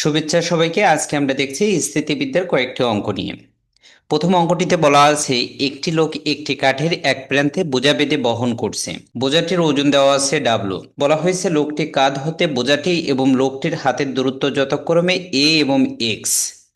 শুভেচ্ছা সবাইকে। আজকে আমরা দেখছি স্থিতিবিদ্যার কয়েকটি অঙ্ক নিয়ে। প্রথম অঙ্কটিতে বলা আছে, একটি লোক একটি কাঠের এক প্রান্তে বোঝা বেঁধে বহন করছে। বোঝাটির ওজন দেওয়া আছে ডাব্লু বলা হয়েছে, লোকটি কাঁধ হতে বোঝাটি এবং লোকটির হাতের দূরত্ব যথাক্রমে এ এবং এক্স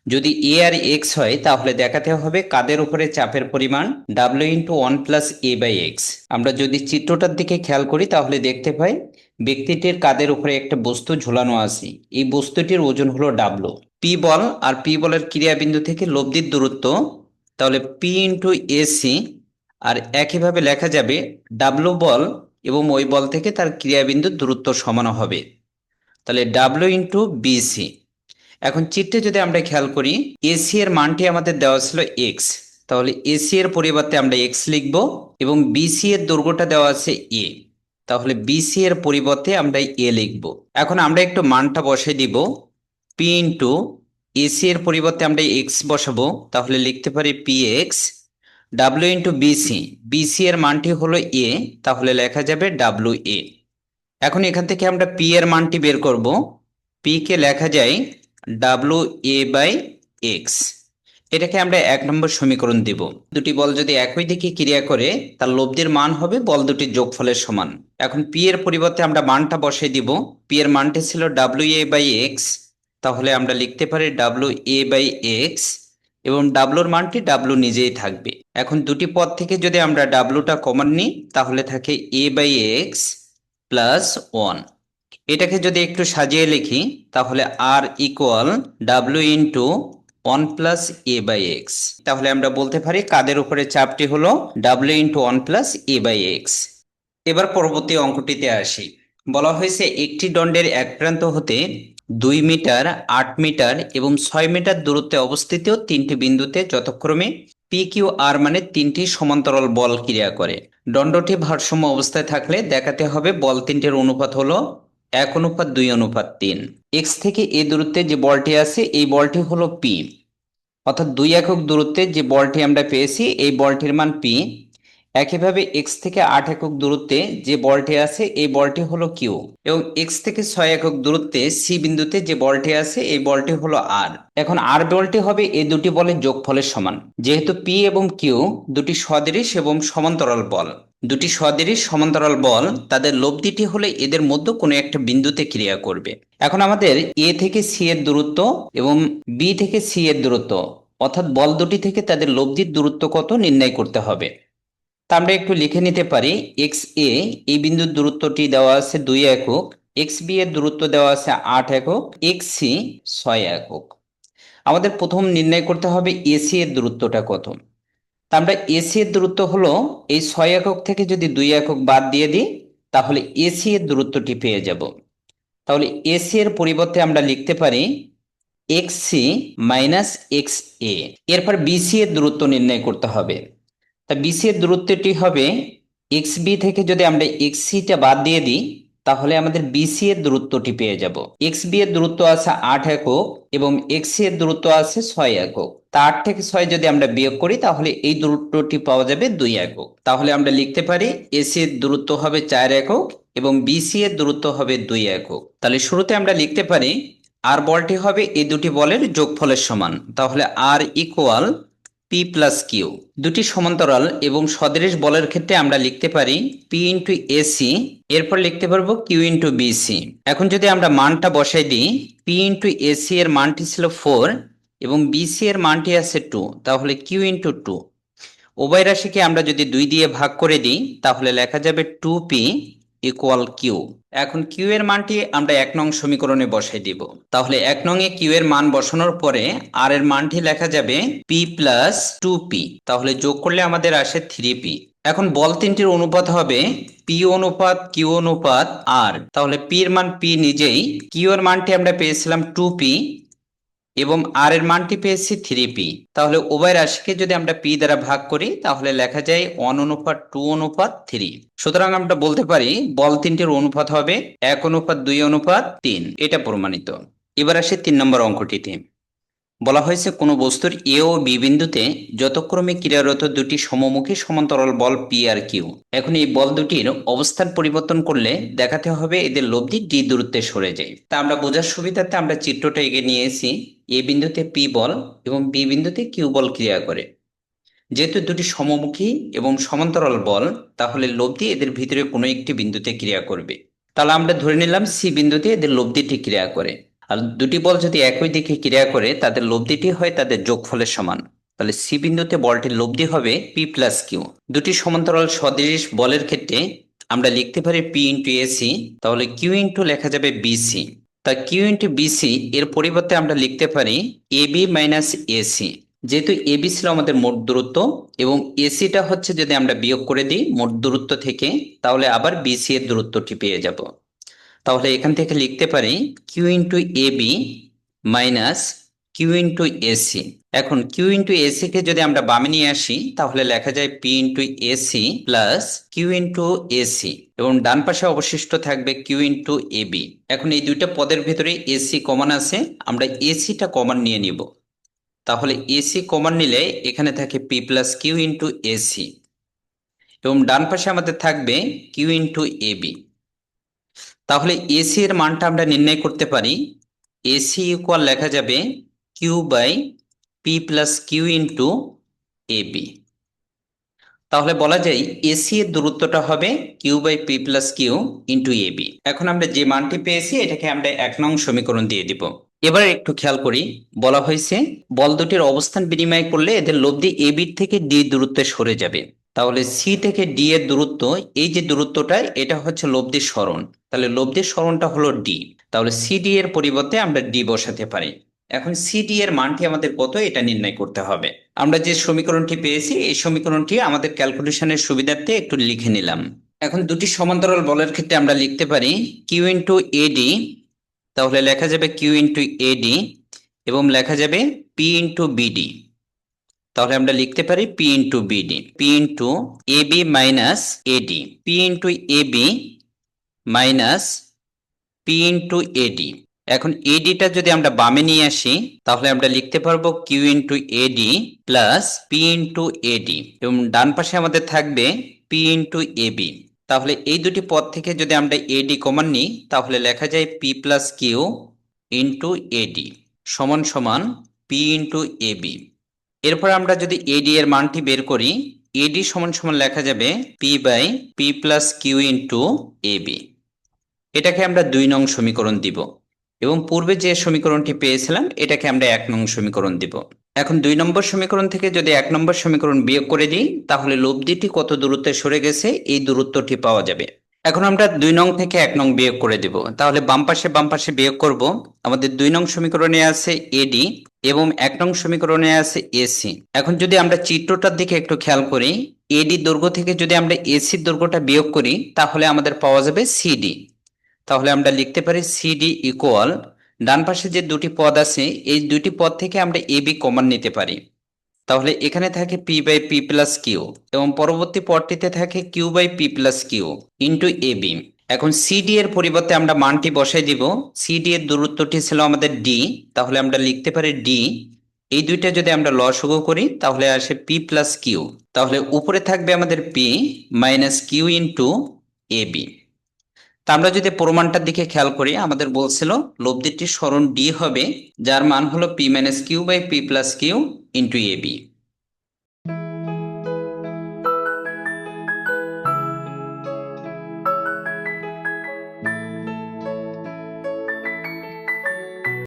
যদি এ আর এক্স হয়, তাহলে দেখাতে হবে কাদের উপরে চাপের পরিমাণ W into one plus A by X আমরা যদি চিত্রটার দিকে খেয়াল করি, তাহলে দেখতে পাই ব্যক্তিটির কাদের উপরে একটা বস্তু ঝুলানো আছে। এই বস্তুটির ওজন হলো ডাব্লু পি বল আর পি বলের ক্রিয়াবিন্দু থেকে লব্ধির দূরত্ব, তাহলে পি ইন্টু এসি আর একইভাবে লেখা যাবে ডাব্লু বল এবং ওই বল থেকে তার ক্রিয়াবিন্দুর দূরত্ব সমান হবে। তাহলে ডাব্লু ইন্টু বিসি এখন চিত্রে যদি আমরা খেয়াল করি এসি এর মানটি আমাদের দেওয়া ছিল এক্স তাহলে এসি এর পরিবর্তে আমরা এক্স লিখব এবং বিসি এর দৈর্ঘ্যটা দেওয়া আছে এ তাহলে বিসি এর পরিবর্তে আমরা এ লিখব। এখন আমরা একটু মানটা বসাই দিব। পি ইন্টু এসি এর পরিবর্তে আমরা এক্স বসাবো। তাহলে লিখতে পারি P X W into BC BC এর মানটি হলো এ তাহলে লেখা যাবে ডাব্লিউ এ এখন এখান থেকে আমরা পি এর মানটি বের করব। পি কে লেখা যায় ডাব্লু এ বাই এক্স এটাকে আমরা এক নম্বর সমীকরণ দিব। দুটি বল যদি একই দিকে ক্রিয়া করে, তার লব্ধির মান হবে বল দুটির যোগফলের সমান। এখন পি এর পরিবর্তে আমরা মানটা বসাই দিব। পি এর মানটি ছিল ডাব্লু এ বাই এক্স তাহলে আমরা লিখতে পারি ডাব্লু এ বাই এক্স এবং ডাব্লুর মানটি ডাব্লু নিজেই থাকবে। এখন দুটি পদ থেকে যদি আমরা ডাব্লুটা কমন নিই, তাহলে থাকে A by X plus one এটাকে যদি একটু সাজিয়ে লিখি, তাহলে R equal W into one plus A by X. তাহলে আমরা বলতে পারি কাদের উপরে চাপটি হলো W into one plus A by X. এবার পরবর্তী অঙ্কটিতে আসি। বলা হয়েছে একটি দণ্ডের এক প্রান্ত হতে দুই মিটার, আট মিটার এবং ছয় মিটার দূরত্বে অবস্থিত তিনটি বিন্দুতে যথাক্রমে পি কিউ আর মানে তিনটি সমান্তরাল বল ক্রিয়া করে। দণ্ডটি ভারসাম্য অবস্থায় থাকলে দেখাতে হবে বল তিনটির অনুপাত হলো এক অনুপাত, দুই অনুপাত, তিন। এক্স থেকে এ দূরত্বে যে বলটি আছে, এই বলটি হলো পি। অর্থাৎ দুই একক দূরত্বে যে বলটি আমরা পেয়েছি এই বলটির মান পি একইভাবে এক্স থেকে আট একক দূরত্বে যে বলটি আছে, এই বলটি হলো কিউ এবং এক্স থেকে ছয় একক দূরত্বে সি বিন্দুতে যে বলটি আছে, এই বলটি হলো আর এখন আর বলটি হবে এই দুটি বলের যোগফলের সমান। যেহেতু পি এবং কিউ দুটি সদৃশ এবং সমান্তরাল বল। দুটি সদৃশ সমান্তরাল বল তাদের লব্ধিটি হলে এদের মধ্যে কোনো একটা বিন্দুতে ক্রিয়া করবে। এখন আমাদের এ থেকে সি এর দূরত্ব এবং বি থেকে সি এর দূরত্ব, অর্থাৎ বল দুটি থেকে তাদের লব্ধির দূরত্ব কত নির্ণয় করতে হবে। তা আমরা একটু লিখে নিতে পারি এক্স এ এই বিন্দুর দূরত্বটি দেওয়া আছে দুই একক এক্স বি এর দূরত্ব দেওয়া আছে আট একক এক্স সি ছয় একক। আমাদের প্রথম নির্ণয় করতে হবে এসি এর দূরত্বটা কত। তা আমরা এসি এর দূরত্ব হলো, এই ছয় একক থেকে যদি দুই একক বাদ দিয়ে দিই, তাহলে এসি এর দূরত্বটি পেয়ে যাব। তাহলে এসি এর পরিবর্তে আমরা লিখতে পারি X C minus X A এরপর বিসি এর দূরত্ব নির্ণয় করতে হবে। তা বিসি এর দূরত্বটি হবে এক্স বি থেকে যদি আমরা এক্স সিটা বাদ দিয়ে দিই, তাহলে আমাদের বিসি এর দূরত্বটি পেয়ে যাব। এক্স বি এর দূরত্ব আছে আট একক এবং এক্সের দূরত্ব আছে ছয় একক। তা আট থেকে ছয় যদি আমরা বিয়োগ করি, তাহলে এই দূরত্বটি পাওয়া যাবে দুই একক। তাহলে আমরা লিখতে পারি এসি এর দূরত্ব হবে চার একক এবং বিসি এর দূরত্ব হবে দুই একক। তাহলে শুরুতে আমরা লিখতে পারি আর বলটি হবে এই দুটি বলের যোগফলের সমান। তাহলে R equal P plus Q দুটি সমান্তরাল এবং সদৃশ বলের ক্ষেত্রে আমরা লিখতে পারি পি ইন্টু এসি এরপর লিখতে পারব কিউ ইন্টু বিসি এখন যদি আমরা মানটা বসাই দিই পি ইন্টু এসি এর মানটি ছিল ফোর এবং বিসি এর মানটি আছে টু তাহলে কিউ ইন্টু টু উভয় রাশিকে আমরা যদি দুই দিয়ে ভাগ করে দিই, তাহলে লেখা যাবে টু পি ইকুয়াল কিউ এখন কিউ এর মানটি আমরা এক নং সমীকরণে বসাই দিব। তাহলে এক নং এ কিউ এর মান বসানোর পরে আর এর মানটি লেখা যাবে পি প্লাস টু পি তাহলে যোগ করলে আমাদের আসে থ্রি পি এখন বল তিনটির অনুপাত হবে পি অনুপাত কিউ অনুপাত আর তাহলে পি এর মান পি নিজেই। কিউ এর মানটি আমরা পেয়েছিলাম টু পি এবং আর এর মানটি পেয়েছি থ্রি পি তাহলে উভয় রাশিকে যদি আমরা পি দ্বারা ভাগ করি, তাহলে লেখা যায় ওয়ান অনুপাত টু অনুপাত থ্রি সুতরাং আমরা বলতে পারি, বল তিনটির অনুপাত হবে এক অনুপাত দুই অনুপাত তিন, এটা প্রমাণিত। এবার আসে তিন নম্বর অঙ্কটিতে। বলা হয়েছে, কোনো বস্তুর এ ও বি বিন্দুতে যতক্রমে ক্রিয়ারত দুটি সমমুখী সমান্তরাল বল পি আর কিউ এখন এই বল দুটির অবস্থান পরিবর্তন করলে দেখাতে হবে এদের লব্ধি ডি দূরত্বে সরে যায়। তা আমরা বোঝার সুবিধার্থে আমরা চিত্রটা এগিয়ে নিয়ে এসেছি। এ বিন্দুতে পি বল এবং বি বিন্দুতে কিউ বল ক্রিয়া করে। যেহেতু দুটি সমমুখী এবং সমান্তরাল বল, তাহলে লব্ধি এদের ভিতরে কোনো একটি বিন্দুতে ক্রিয়া করবে। তাহলে আমরা ধরে নিলাম সি বিন্দুতে এদের লব্ধিটি ক্রিয়া করে। আর দুটি বল যদি একই দিকে ক্রিয়া করে, তাদের লব্ধিটি হয় তাদের যোগফলের সমান। তাহলে সি বিন্দুতে বলটির লব্ধি হবে পি প্লাস কিউ। দুটি সমান্তরাল সদৃশ বলের ক্ষেত্রে আমরা লিখতে পারি পি ইন্টু এসি তাহলে কিউ ইন্টু লেখা যাবে বিসি তা কিউ ইন্টু বিসি এর পরিবর্তে আমরা লিখতে পারি এ বি মাইনাস এসি যেহেতু এবি ছিল আমাদের মোট দূরত্ব এবং এসিটা হচ্ছে যদি আমরা বিয়োগ করে দিই মোট দূরত্ব থেকে, তাহলে আবার বিসি এর দূরত্বটি পেয়ে যাব। তাহলে এখান থেকে লিখতে পারি Q into A B minus Q into AC এখন কিউ ইন্টু এসি কে যদি আমরা বামে নিয়ে আসি, তাহলে লেখা যায় P into AC plus Q into AC এবং ডান পাশে অবশিষ্ট থাকবে কিউ ইন্টু এ বি এখন এই দুইটা পদের ভিতরে এসি কমন আছে, আমরা এসিটা কমন নিয়ে নিব। তাহলে এসি কমন নিলে এখানে থাকে P plus Q into AC এবং ডান পাশে আমাদের থাকবে কিউ ইন্টু এ বি তাহলে এসি এর মানটা আমরা নির্ণয় করতে পারি। এসি ইকুয়াল লেখা যাবে Q by P plus Q into A B তাহলে বলা যায় এসি এর দূরত্বটা হবে Q by P plus Q into A B এখন আমরা যে মানটি পেয়েছি, এটাকে আমরা এক নং সমীকরণ দিয়ে দিব। এবার একটু খেয়াল করি, বলা হয়েছে বল দুটির অবস্থান বিনিময় করলে এদের লব্ধি এ বির থেকে ডি দূরত্বে সরে যাবে। তাহলে সি থেকে ডি এর দূরত্ব, এই যে দূরত্বটা, এটা হচ্ছে লব্ধির সরণ তাহলে লব্ধির সরণটা হলো ডি তাহলে সিডি এর পরিবর্তে আমরা ডি বসাতে পারি। এখন সিডি এর মানটি আমাদের কত? এটা নির্ণয় করতে হবে। আমরা যে সমীকরণটি পেয়েছি, এই সমীকরণটি আমাদের ক্যালকুলেশনের সুবিধার্থে একটু লিখে নিলাম। এখন দুটি সমান্তরাল বলের ক্ষেত্রে আমরা লিখতে পারি কিউ ইন্টু এডি তাহলে লেখা যাবে কিউ ইন্টু এডি এবং লেখা যাবে পি ইন্টু বিডি তাহলে আমরা লিখতে পারি P into BD P into A B minus AD P into A B minus P into AD এখন এডিটা যদি আমরা বামে নিয়ে আসি, তাহলে আমরা লিখতে পারব Q into AD plus P into AD এবং ডান পাশে আমাদের থাকবে পি ইন্টু এবি তাহলে এই দুটি পদ থেকে যদি আমরা এডি কমান নিই, তাহলে লেখা যায় P plus Q into AD সমান সমান পি ইন্টু এবি এরপর আমরা যদি এডি এর মানটি বের করি এডি সমান সমান লেখা যাবে P by P plus Q into AB এটাকে আমরা দুই নং সমীকরণ দিব। এবং পূর্বে যে সমীকরণটি পেয়েছিলাম, এটাকে আমরা এক নং সমীকরণ দিব। এখন দুই নম্বর সমীকরণ থেকে যদি এক নম্বর সমীকরণ বিয়োগ করে দিই, তাহলে লব্ধিটি কত দূরত্বে সরে গেছে, এই দূরত্বটি পাওয়া যাবে। এখন আমরা দুই নং থেকে এক নং বিয়োগ করে দেব। তাহলে বাম পাশে বাম পাশে বিয়োগ করব। আমাদের দুই নং সমীকরণে আছে এডি এবং এক নং সমীকরণে আছে এসি এখন যদি আমরা চিত্রটার দিকে একটু খেয়াল করি এডি দৈর্ঘ্য থেকে যদি আমরা এসি দৈর্ঘ্যটা বিয়োগ করি, তাহলে আমাদের পাওয়া যাবে সিডি তাহলে আমরা লিখতে পারি সিডি ইকুয়াল ডান পাশে যে দুটি পদ আছে, এই দুটি পদ থেকে আমরা এ বি কমন নিতে পারি। তাহলে এখানে থাকে P by P plus Q এবং পরবর্তী পদটিতে থাকে Q by P plus Q into A B এখন সিডি এর পরিবর্তে আমরা মানটি বসাই দিব। সিডি এর দূরত্বটি ছিল আমাদের ডি তাহলে আমরা লিখতে পারি ডি এই দুইটা যদি আমরা লসগু করি, তাহলে আসে পি প্লাস কিউ তাহলে উপরে থাকবে আমাদের P minus Q into A B আমরা যদি প্রমাণটার দিকে খেয়াল করি, আমাদের বলছিল লব্ধিটির স্মরণ ডি হবে, যার মান হলো P minus Q by P plus Q into A B